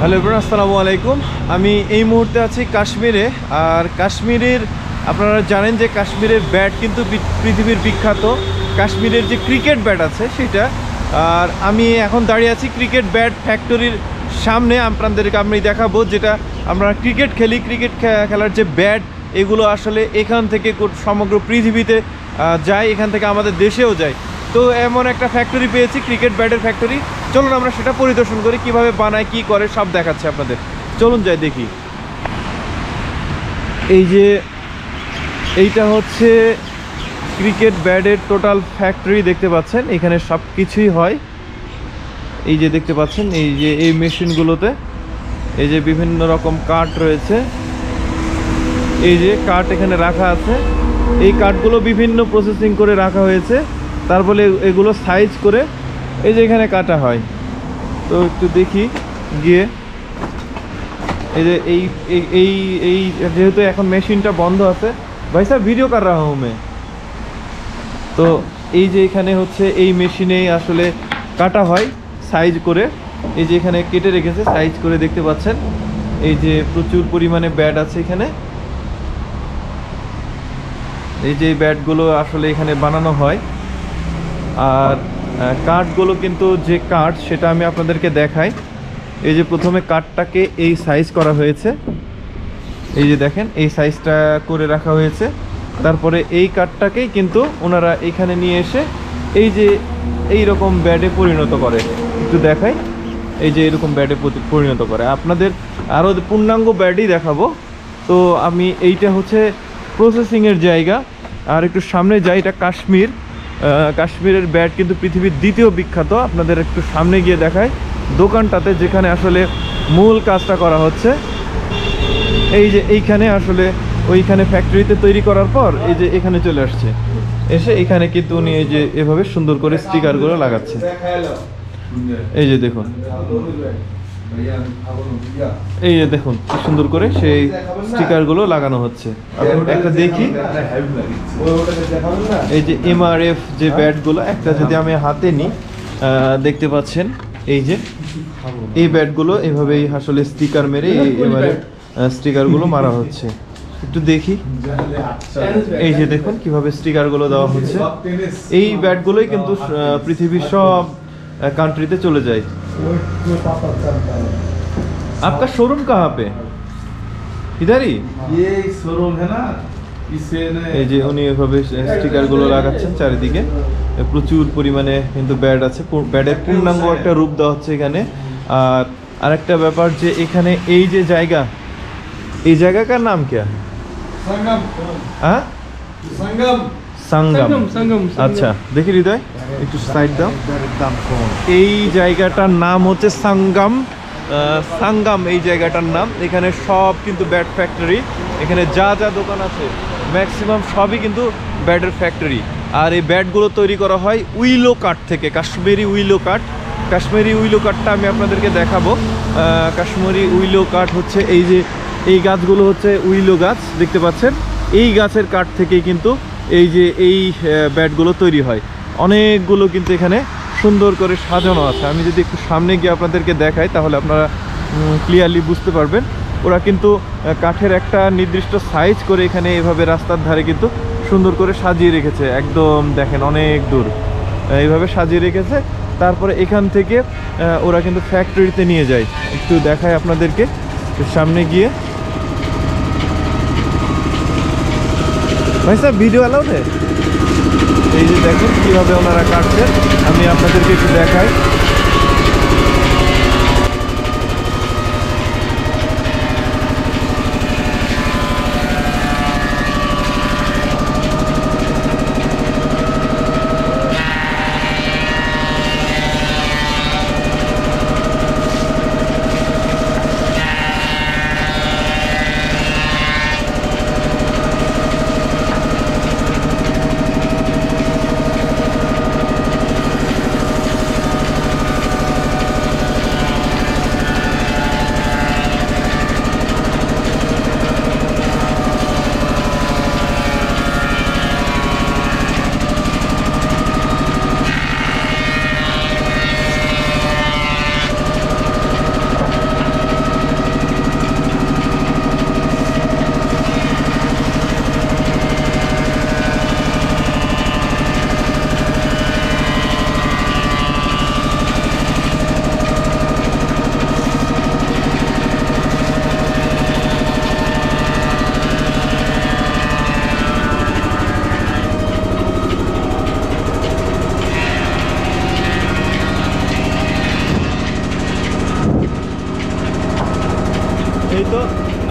Hello everyone আসসালামু আলাইকুম। আমি এই মুহূর্তে আছি কাশ্মীরে। আর কাশ্মীরের, আপনারা জানেন যে কাশ্মীরের ব্যাট কিন্তু পৃথিবীর বিখ্যাত। কাশ্মীরের যে ক্রিকেট ব্যাট আছে সেটা, আর আমি এখন দাঁড়িয়ে আছি ক্রিকেট ব্যাট ফ্যাক্টরির সামনে। আপনাদেরকে আমি দেখাবো যেটা আমরা ক্রিকেট খেলি। ক্রিকেট খেলার যে ব্যাট এগুলো আসলে এখান থেকে সমগ্র পৃথিবীতে যায়, এখান থেকে আমাদের দেশেও যায়। তো এমন একটা ফ্যাক্টরি পেয়েছি ক্রিকেট ব্যাটের ফ্যাক্টরি চলুন আমরা সেটা পরিদর্শন করি, কীভাবে বানায়, কি করে, সব দেখাচ্ছে আপনাদের। চলুন যাই, দেখি। এই যে, এইটা হচ্ছে ক্রিকেট ব্যাটের টোটাল ফ্যাক্টরি দেখতে পাচ্ছেন, এখানে সব কিছুই হয়। এই যে দেখতে পাচ্ছেন, এই যে, এই মেশিনগুলোতে এই যে বিভিন্ন রকম কাঠ রয়েছে। এই যে কাঠ এখানে রাখা আছে। এই কাঠগুলো বিভিন্ন প্রসেসিং করে রাখা হয়েছে। তারপরে এগুলো সাইজ করে এই যে এখানে কাটা হয়। তো একটু দেখি গিয়ে। এই যে এই, এই- এই যেহেতু এখন মেশিনটা বন্ধ আছে, ভাই স্যার ভিডিও কার রাহা হুঁ তো এই যে এখানে হচ্ছে এই মেশিনেই আসলে কাটা হয় সাইজ করে। এই যে এখানে কেটে রেখেছে সাইজ করে দেখতে পাচ্ছেন। এই যে প্রচুর পরিমাণে ব্যাট আছে এখানে। এই যে ব্যাটগুলো আসলে এখানে বানানো হয়। আর কাঠগুলো কিন্তু যে কাঠ সেটা আমি আপনাদেরকে দেখাই। এই যে প্রথমে কাঠটাকে এই সাইজ করা হয়েছে। এই যে দেখেন, এই সাইজটা করে রাখা হয়েছে। তারপরে এই কাঠটাকেই কিন্তু ওনারা এখানে নিয়ে এসে এই যে এই রকম ব্যাডে পরিণত করে। একটু দেখাই, এই যে এরকম ব্যাডে পরিণত করে। আপনাদের আরও পূর্ণাঙ্গ ব্যাডই দেখাবো। তো আমি এইটা হচ্ছে প্রসেসিংয়ের জায়গা। আর একটু সামনে যাই, এটা কাশ্মীর। কাশ্মীরের ব্যাট কিন্তু পৃথিবীর দ্বিতীয় বিখ্যাত। আপনাদের একটু সামনে গিয়ে দেখায় দোকানটাতে যেখানে আসলে মূল কাজটা করা হচ্ছে, এই যে এইখানে আসলে ওইখানে ফ্যাক্টরিতে তৈরি করার পর এই যে এখানে চলে আসছে। এসে এখানে কিন্তু উনি এই যে এভাবে সুন্দর করে স্টিকারগুলো লাগাচ্ছে এই যে দেখুন। এই যে দেখুন, কি সুন্দর করে সেই স্টিকারগুলো লাগানো হচ্ছে। একটা দেখি। এই যে এমআরএফ যে ব্যাটগুলো, একটা যদি আমি হাতে নিই দেখতে পাচ্ছেন, এই যে এই ব্যাটগুলো এভাবেই আসলে স্টিকার মেরে এই এমআরএফ স্টিকারগুলো মারা হচ্ছে। একটু দেখি। এই যে দেখুন, কীভাবে স্টিকারগুলো দেওয়া হচ্ছে। এই ব্যাটগুলোই কিন্তু পৃথিবীর সব কান্ট্রিতে চলে যায়। आपका शोरूम कहाँ पे इधर ही ये शोरूम है ना इसे ने এই যে উনি এভাবে স্টিকারগুলো লাগাচ্ছেন চারিদিকে এ প্রচুর পরিমাণে কিন্তু ব্যাড আছে পূ- ব্যাডের পূর্ণাঙ্গ একটা রূপ দেওয়া হচ্ছে এখানে আর আরেকটা ব্যাপার যে এখানে এই যে জায়গা এই জায়গাকার নাম কে संगम হ্যাঁ संगम সাঙ্গাম সঙ্গম। আচ্ছা দেখি হৃদয় একটু সাইড দাও। দাম কম এই জায়গাটার নাম হচ্ছে সাঙ্গাম। সাঙ্গাম এই জায়গাটার নাম। এখানে সব কিন্তু ব্যাট ফ্যাক্টরি এখানে যা যা দোকান আছে ম্যাক্সিমাম সবই কিন্তু ব্যাটের ফ্যাক্টরি আর এই ব্যাটগুলো তৈরি করা হয় উইলো কাঠ থেকে কাশ্মীরি উইলো কাঠ। কাশ্মীরি উইলো কাঠটা আমি আপনাদেরকে দেখাবো। কাশ্মীরি উইলো কাঠ হচ্ছে এই যে এই গাছগুলো হচ্ছে উইলো গাছ দেখতে পাচ্ছেন? এই গাছের কাঠ থেকেই কিন্তু এই যে এই ব্যাটগুলো তৈরি হয়। অনেকগুলো কিন্তু এখানে সুন্দর করে সাজানো আছে। আমি যদি একটু সামনে গিয়ে আপনাদেরকে দেখাই, তাহলে আপনারা ক্লিয়ারলি বুঝতে পারবেন। ওরা কিন্তু কাঠের একটা নির্দিষ্ট সাইজ করে এখানে এভাবে রাস্তার ধারে কিন্তু সুন্দর করে সাজিয়ে রেখেছে। একদম দেখেন, অনেক দূর। এইভাবে সাজিয়ে রেখেছে। তারপরে এখান থেকে ওরা কিন্তু ফ্যাক্টরিতে নিয়ে যায়। একটু দেখায় আপনাদেরকে। সামনে গিয়ে ভাই ভিডিও এই যে দেখুন কীভাবে ওনারা কাটছেন আমি আপনাদেরকে একটু দেখাই।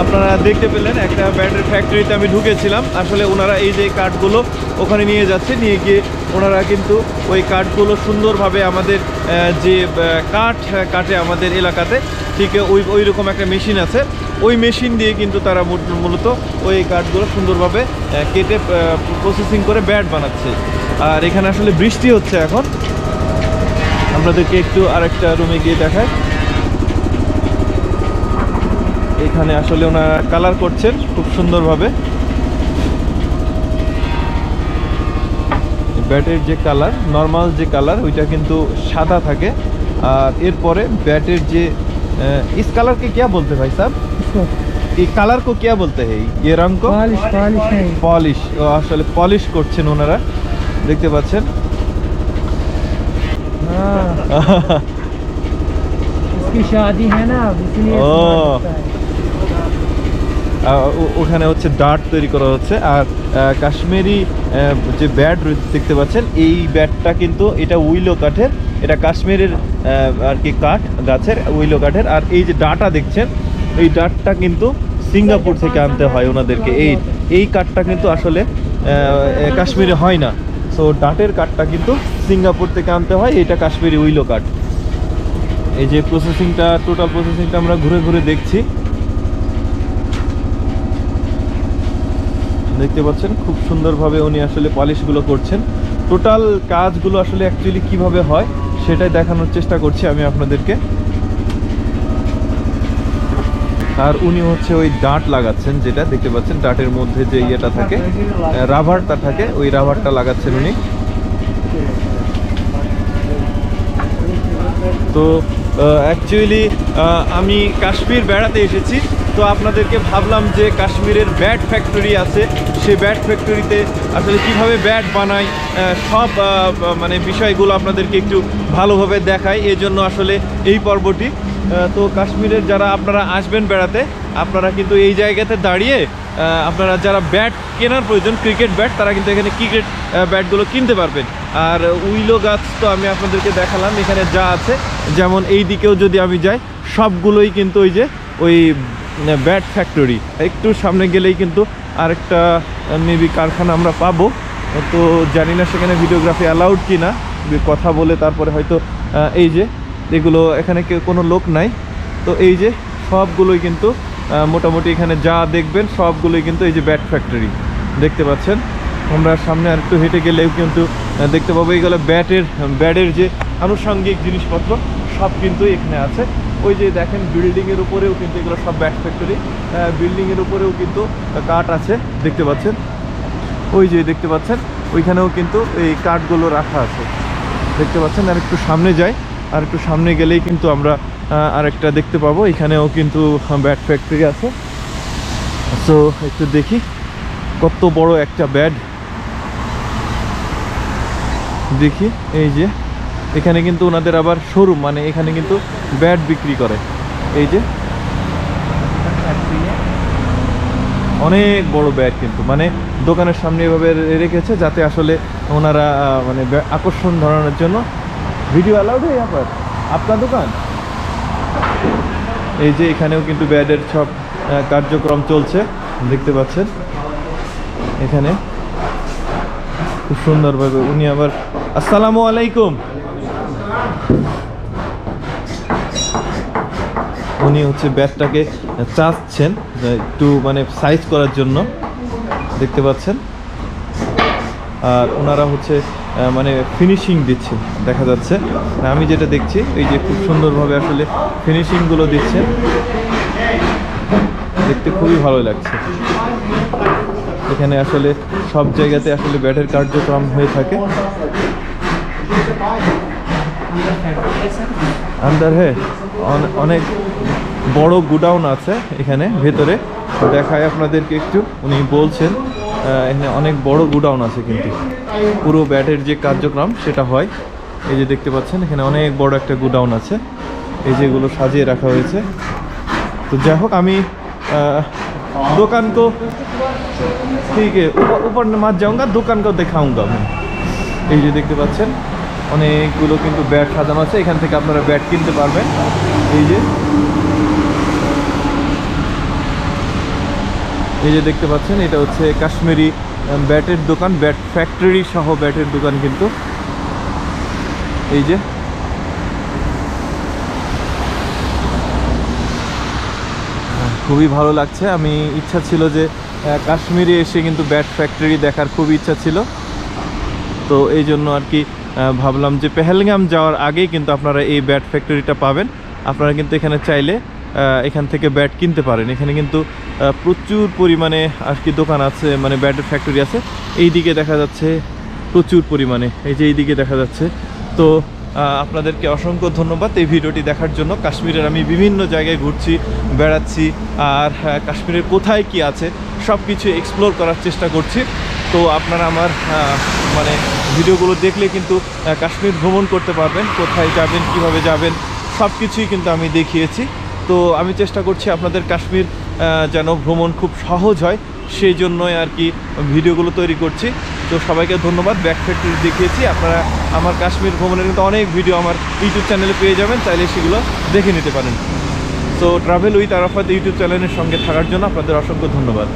আপনারা দেখতে পেলেন, একটা ব্যাটারি ফ্যাক্টরিতে আমি ঢুকেছিলাম। আসলে ওনারা এই যে কাঠগুলো ওখানে নিয়ে যাচ্ছে, নিয়ে গিয়ে ওনারা কিন্তু ওই কাঠগুলো সুন্দরভাবে আমাদের যে কাঠ কাটে আমাদের এলাকাতে ঠিক ওই ওই রকম একটা মেশিন আছে। ওই মেশিন দিয়ে কিন্তু তারা মূলত ওই কাঠগুলো সুন্দরভাবে কেটে প্রসেসিং করে ব্যাট বানাচ্ছে। আর এখানে আসলে বৃষ্টি হচ্ছে এখন। আপনাদেরকে একটু আরেকটা রুমে গিয়ে দেখায় এখানে আসলে ওনারা কালার করছেন খুব সুন্দরভাবে ব্যাটের যে কালার নর্মাল যে কালার ওইটা কিন্তু সাদা থাকে আর এরপরে ব্যাটের যে আহ, इस कलर के क्या बोलते हैं भाई साहब এই কালার কো क्या बोलते हैं ये रंग को पॉलिश पॉलिश है পলিশ আসলে পলিশ করছেন ওনারা দেখতে পাচ্ছেন हाँ इसकी शादी है ना अब इसलिए ওখানে হচ্ছে ডার্ট তৈরি করা হচ্ছে। আর কাশ্মীরি যে ব্যাট দেখতে পাচ্ছেন, এই ব্যাটটা কিন্তু এটা উইলো কাঠের, এটা কাশ্মীরের আর কি কাঠ, গাছের উইলো কাঠের। আর এই যে ডাটা দেখছেন, এই ডাটটা কিন্তু সিঙ্গাপুর থেকে আনতে হয় ওনাদেরকে। এই এই কাঠটা কিন্তু আসলে কাশ্মীরে হয় না। সো ডাটের কাঠটা কিন্তু সিঙ্গাপুর থেকে আনতে হয়, এটা কাশ্মীরি উইলো কাঠ। এই যে প্রসেসিংটা টোটাল প্রসেসিংটা আমরা ঘুরে ঘুরে দেখছি। দেখতে পাচ্ছেন, খুব সুন্দরভাবে উনি আসলে পলিশগুলো করছেন। টোটাল কাজগুলো আসলে অ্যাকচুয়ালি কীভাবে হয়, সেটাই দেখানোর চেষ্টা করছি আমি আপনাদেরকে। আর উনি হচ্ছে ওই ডাঁট লাগাচ্ছেন যেটা, দেখতে পাচ্ছেন, ডাটের মধ্যে যে ইয়েটা থাকে রাবারটা থাকে, ওই রাবারটা লাগাচ্ছেন উনি। তো অ্যাকচুয়ালি আমি কাশ্মীর বেড়াতে এসেছি। তো আপনাদেরকে ভাবলাম যে কাশ্মীরের ব্যাট ফ্যাক্টরি আছে, সেই ব্যাট ফ্যাক্টরিতে আসলে কীভাবে ব্যাট বানায় সব মানে বিষয়গুলো আপনাদেরকে একটু ভালোভাবে দেখায় এই জন্য আসলে এই পর্বটি। তো কাশ্মীরের যারা আপনারা আসবেন বেড়াতে, আপনারা কিন্তু এই জায়গাতে দাঁড়িয়ে আপনারা যারা ব্যাট কেনার প্রয়োজন ক্রিকেট ব্যাট তারা কিন্তু এখানে ক্রিকেট ব্যাটগুলো কিনতে পারবেন। আর উইলো গাছ তো আমি আপনাদেরকে দেখালাম, এখানে যা আছে, যেমন এই দিকেও যদি আমি যাই, সবগুলোই কিন্তু ওই যে ওই ব্যাট ফ্যাক্টরি একটু সামনে গেলেই কিন্তু আরেকটা মেবি কারখানা আমরা পাবো। তো জানি না সেখানে ভিডিওগ্রাফি অ্যালাউড কি না কথা বলে তারপরে হয়তো এই যে, এগুলো এখানে কোনো লোক নাই। তো এই যে, সবগুলোই কিন্তু মোটামুটি এখানে যা দেখবেন, সবগুলোই কিন্তু এই যে ব্যাট ফ্যাক্টরি দেখতে পাচ্ছেন? আমরা সামনে আর একটু হেঁটে গেলেও কিন্তু দেখতে পাবো এইগুলো ব্যাটের ব্যাটের যে আনুষঙ্গিক জিনিসপত্র সব কিন্তু এখানে আছে। ওই যে দেখেন বিল্ডিংয়ের উপরেও কিন্তু এগুলো সব ব্যাট ফ্যাক্টরি বিল্ডিংয়ের উপরেও কিন্তু কাঠ আছে, দেখতে পাচ্ছেন? ওই যে দেখতে পাচ্ছেন, ওইখানেও কিন্তু এই কাঠগুলো রাখা আছে। দেখতে পাচ্ছেন? আর একটু সামনে যাই, আর একটু সামনে গেলেই কিন্তু আমরা আরেকটা দেখতে পাবো। এখানেও কিন্তু ব্যাট ফ্যাক্টরি আছে। সো একটু দেখি, কত বড় একটা ব্যাড দেখি, এই যে। এখানে কিন্তু ওনাদের আবার শোরুম মানে এখানে কিন্তু ব্যাট বিক্রি করে। এই যে। অনেক বড় ব্যাট কিন্তু মানে দোকানের সামনে এভাবে রেখেছে যাতে আসলে ওনারা মানে আকর্ষণ ধরানোর জন্য ভিডিও অ্যালাউড হয় আপনার? আপনার দোকান? এই যে এখানেও কিন্তু ব্যাটের সব কার্যক্রম চলছে, দেখতে পাচ্ছেন? এখানে। খুব সুন্দরভাবে উনি আবার, আসসালামু আলাইকুম। উনি হচ্ছে ব্যাটটাকে চাচ্ছেন, একটু মানে সাইজ করার জন্য, দেখতে পাচ্ছেন। আর ওনারা হচ্ছে মানে ফিনিশিং দিচ্ছেন, দেখা যাচ্ছে। আমি যেটা দেখছি, এই যে খুব সুন্দরভাবে আসলে ফিনিশিংগুলো দিচ্ছেন। দেখতে খুবই ভালো লাগছে। এখানে আসলে সব জায়গাতে আসলে ব্যাটের কার্যক্রম হয়ে থাকে। আন্দার হে অন- অনেক বড় গুডাউন আছে এখানে ভেতরে দেখায় আপনাদেরকে একটু উনি বলছেন আহ, এখানে অনেক বড় গুডাউন আছে কিন্তু পুরো ব্যাটের যে কার্যক্রম সেটা হয় এই যে দেখতে পাচ্ছেন এখানে অনেক বড় একটা গুডাউন আছে এই যেগুলো সাজিয়ে রাখা হয়েছে তো যাই হোক আমি আহ, দোকান কো ঠিক আছে ऊपर ऊपर मत जाऊंगा दुकान को दिखाऊंगा मैं এই যে দেখতে পাচ্ছেন অনেকগুলো কিন্তু ব্যাট সাজানো আছে। এখান থেকে আপনারা ব্যাট কিনতে পারবেন। এই যে। এই যে দেখতে পাচ্ছেন, এটা হচ্ছে কাশ্মীরি ব্যাটের দোকান, ব্যাট ফ্যাক্টরি সহ ব্যাটের দোকান কিন্তু। এই যে। খুবই ভালো লাগছে। আমি ইচ্ছা ছিল যে কাশ্মীরে এসে কিন্তু ব্যাট ফ্যাক্টরি দেখার খুবই ইচ্ছা ছিল। তো এই জন্য আর কি ভাবলাম যে পেহেলগাম যাওয়ার আগেই কিন্তু আপনারা এই ব্যাট ফ্যাক্টরিটা পাবেন। আপনারা কিন্তু এখানে চাইলে এখান থেকে ব্যাট কিনতে পারেন। এখানে কিন্তু প্রচুর পরিমাণে আর কি দোকান আছে মানে ব্যাটের ফ্যাক্টরি আছে। এই দিকে দেখা যাচ্ছে প্রচুর পরিমাণে। এই যে এই দিকে দেখা যাচ্ছে। তো আপনাদেরকে অসংখ্য ধন্যবাদ এই ভিডিওটি দেখার জন্য। কাশ্মীরের আমি বিভিন্ন জায়গায় ঘুরছি, বেড়াচ্ছি, আর কাশ্মীরের কোথায় কি আছে সব কিছু এক্সপ্লোর করার চেষ্টা করছি। তো আপনারা আমার মানে ভিডিওগুলো দেখলে কিন্তু কাশ্মীর ভ্রমণ করতে পারবেন, কোথায় যাবেন, কীভাবে যাবেন সব কিছুই কিন্তু আমি দেখিয়েছি। তো আমি চেষ্টা করছি আপনাদের কাশ্মীর যেন ভ্রমণ খুব সহজ হয়, সেই জন্যই আর কি ভিডিওগুলো তৈরি করছি। তো সবাইকে ধন্যবাদ ব্যাক দেখিয়েছি। আপনারা আমার কাশ্মীর ভ্রমণের কিন্তু অনেক ভিডিও আমার ইউটিউব চ্যানেলে পেয়ে যাবেন, চাইলে সেগুলো দেখে নিতে পারেন। তো ট্রাভেল উইথ আরাফাত ইউটিউব চ্যানেলের সঙ্গে থাকার জন্য আপনাদের অসংখ্য ধন্যবাদ।